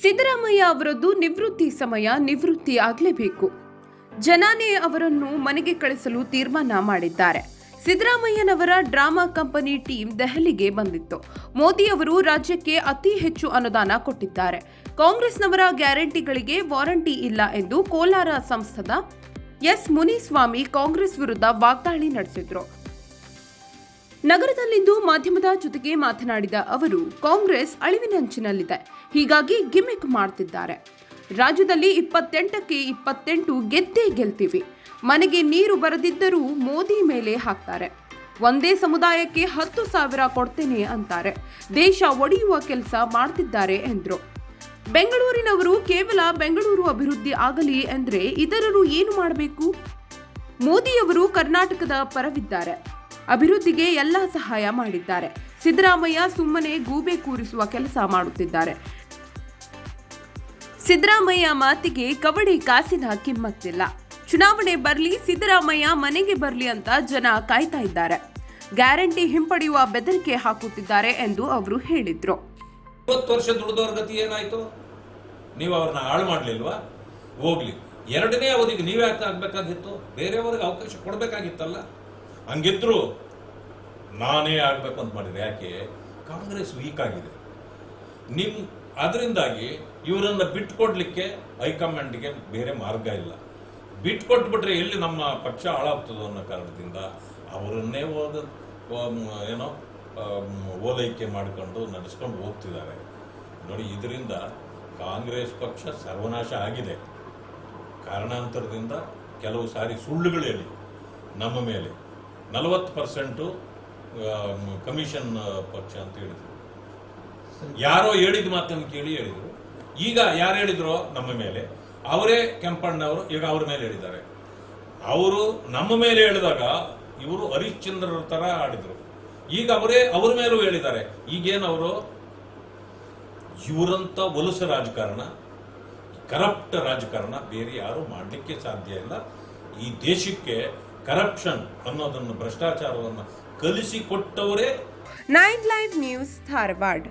ಸಿದ್ದರಾಮಯ್ಯ ಅವರದ್ದು ನಿವೃತ್ತಿ ಸಮಯ ನಿವೃತ್ತಿ ಆಗಲೇಬೇಕು. ಜನಾನೇ ಅವರನ್ನು ಮನೆಗೆ ಕಳಿಸಲು ತೀರ್ಮಾನ ಮಾಡಿದ್ದಾರೆ. ಸಿದ್ದರಾಮಯ್ಯನವರ ಡ್ರಾಮಾ ಕಂಪನಿ ಟೀಮ್ ದೆಹಲಿಗೆ ಬಂದಿತ್ತು. ಮೋದಿ ಅವರು ರಾಜ್ಯಕ್ಕೆ ಅತಿ ಹೆಚ್ಚು ಅನುದಾನ ಕೊಟ್ಟಿದ್ದಾರೆ. ಕಾಂಗ್ರೆಸ್ನವರ ಗ್ಯಾರಂಟಿಗಳಿಗೆ ವಾರಂಟಿ ಇಲ್ಲ ಎಂದು ಕೋಲಾರ ಸಂಸದ ಎಸ್ ಮುನಿಸ್ವಾಮಿ ಕಾಂಗ್ರೆಸ್ ವಿರುದ್ಧ ವಾಗ್ದಾಳಿ ನಡೆಸಿದ್ರು. ನಗರದಲ್ಲಿಂದು ಮಾಧ್ಯಮದ ಜೊತೆಗೆ ಮಾತನಾಡಿದ ಅವರು, ಕಾಂಗ್ರೆಸ್ ಅಳಿವಿನಂಚಿನಲ್ಲಿದೆ ಹೀಗಾಗಿ ಗಿಮಿಕ್ ಮಾಡ್ತಿದ್ದಾರೆ. ರಾಜ್ಯದಲ್ಲಿ ಇಪ್ಪತ್ತೆಂಟಕ್ಕೆ ಇಪ್ಪತ್ತೆಂಟು ಗೆದ್ದೇ ಗೆಲ್ತೀವಿ. ಮನೆಗೆ ನೀರು ಬರದಿದ್ದರೂ ಮೋದಿ ಮೇಲೆ ಹಾಕ್ತಾರೆ. ಒಂದೇ ಸಮುದಾಯಕ್ಕೆ ಹತ್ತು ಸಾವಿರ ಕೊಡ್ತೇನೆ ಅಂತಾರೆ. ದೇಶ ಒಡೆಯುವ ಕೆಲಸ ಮಾಡ್ತಿದ್ದಾರೆ ಎಂದರು. ಬೆಂಗಳೂರಿನವರು ಕೇವಲ ಬೆಂಗಳೂರು ಅಭಿವೃದ್ಧಿ ಆಗಲಿ ಎಂದರೆ ಇತರರು ಏನು ಮಾಡಬೇಕು? ಮೋದಿಯವರು ಕರ್ನಾಟಕದ ಪರವಿದ್ದಾರೆ. ಅಭಿವೃದ್ಧಿಗೆ ಎಲ್ಲ ಸಹಾಯ ಮಾಡಿದ್ದಾರೆ. ಸಿದ್ದರಾಮಯ್ಯ ಸುಮ್ಮನೆ ಗೂಬೆ ಕೂರಿಸುವ ಕೆಲಸ ಮಾಡುತ್ತಿದ್ದಾರೆ. ಸಿದ್ದರಾಮಯ್ಯ ಮಾತಿಗೆ ಕಬಡ್ಡಿ ಕಾಸಿನ ಕಿಮ್ಮತ್ತಿಲ್ಲ. ಚುನಾವಣೆ ಬರ್ಲಿ, ಸಿದ್ದರಾಮಯ್ಯ ಮನೆಗೆ ಬರ್ಲಿ ಅಂತ ಜನ ಕಾಯ್ತಾ ಇದ್ದಾರೆ. ಗ್ಯಾರಂಟಿ ಹಿಂಪಡೆಯುವ ಬೆದರಿಕೆ ಹಾಕುತ್ತಿದ್ದಾರೆ ಎಂದು ಅವರು ಹೇಳಿದ್ರು. ನೀವು ಅವ್ರನ್ನ ಹಾಳು ಮಾಡ್ಲಿಲ್ವಾ? ಹೋಗ್ಲಿ. ಎರಡನೇ ಅವಧಿಗೆ ನೀವೇ ಆಗ್ತಾ ಆಗ್ಬೇಕಾಗಿತ್ತು? ಬೇರೆಯವ್ರಿಗೆ ಅವಕಾಶ ಕೊಡ್ಬೇಕಾಗಿತ್ತಲ್ಲ? ಹಂಗಿದ್ರು ನಾನೇ ಆಗ್ಬೇಕು ಅಂತ ಮಾಡಿದ್ರೆ ಯಾಕೆ? ಕಾಂಗ್ರೆಸ್ ವೀಕ್ ಆಗಿದೆ. ನಿಮ್, ಅದರಿಂದಾಗಿ ಇವರನ್ನ ಬಿಟ್ಕೊಡ್ಲಿಕ್ಕೆ ಹೈಕಮಾಂಡ್ಗೆ ಬೇರೆ ಮಾರ್ಗ ಇಲ್ಲ. ಬಿಟ್ಕೊಟ್ಬಿಟ್ರೆ ಎಲ್ಲಿ ನಮ್ಮ ಪಕ್ಷ ಹಾಳಾಗ್ತದೋ ಅನ್ನೋ ಕಾರಣದಿಂದ ಅವರನ್ನೇ ಓದ ಏನೋ ಓಲೈಕೆ ಮಾಡಿಕೊಂಡು ನಡೆಸ್ಕೊಂಡು ಹೋಗ್ತಿದ್ದಾರೆ. ನೋಡಿ, ಇದರಿಂದ ಕಾಂಗ್ರೆಸ್ ಪಕ್ಷ ಸರ್ವನಾಶ ಆಗಿದೆ. ಕಾರಣಾಂತರದಿಂದ ಕೆಲವು ಸಾರಿ ಸುಳ್ಳುಗಳು ಹೇಳಿ ನಮ್ಮ ಮೇಲೆ. ನಲವತ್ತು ಪರ್ಸೆಂಟು ಕಮಿಷನ್ ಪಕ್ಷ ಅಂತ ಹೇಳಿದ್ರು. ಯಾರೋ ಹೇಳಿದ ಮಾತನ್ನು ಕೇಳಿ ಹೇಳಿದರು. ಈಗ ಯಾರು ಹೇಳಿದ್ರು? ನಮ್ಮ ಮೇಲೆ. ಅವರೇ ಕೆಂಪಣ್ಣವರು ಈಗ ಅವ್ರ ಮೇಲೆ ಹೇಳಿದ್ದಾರೆ. ಅವರು ನಮ್ಮ ಮೇಲೆ ಹೇಳಿದಾಗ ಇವರು ಹರಿಶ್ಚಂದ್ರರ ಥರ ಆಡಿದ್ರು. ಈಗ ಅವರೇ ಅವ್ರ ಮೇಲೂ ಹೇಳಿದ್ದಾರೆ. ಈಗೇನವರು ಇವರಂಥ ವಲಸ ರಾಜಕಾರಣ ಕರಪ್ಟ್ ರಾಜಕಾರಣ ಬೇರೆ ಯಾರು ಮಾಡಲಿಕ್ಕೆ ಸಾಧ್ಯ ಇಲ್ಲ. ಈ ದೇಶಕ್ಕೆ ಕರಪ್ಷನ್ ಅನ್ನೋದನ್ನು ಭ್ರಷ್ಟಾಚಾರವನ್ನು ಕಲಿಸಿಕೊಟ್ಟವರೇ ನೈನ್ ಲೈವ್ ನ್ಯೂಸ್ ಧಾರವಾಡ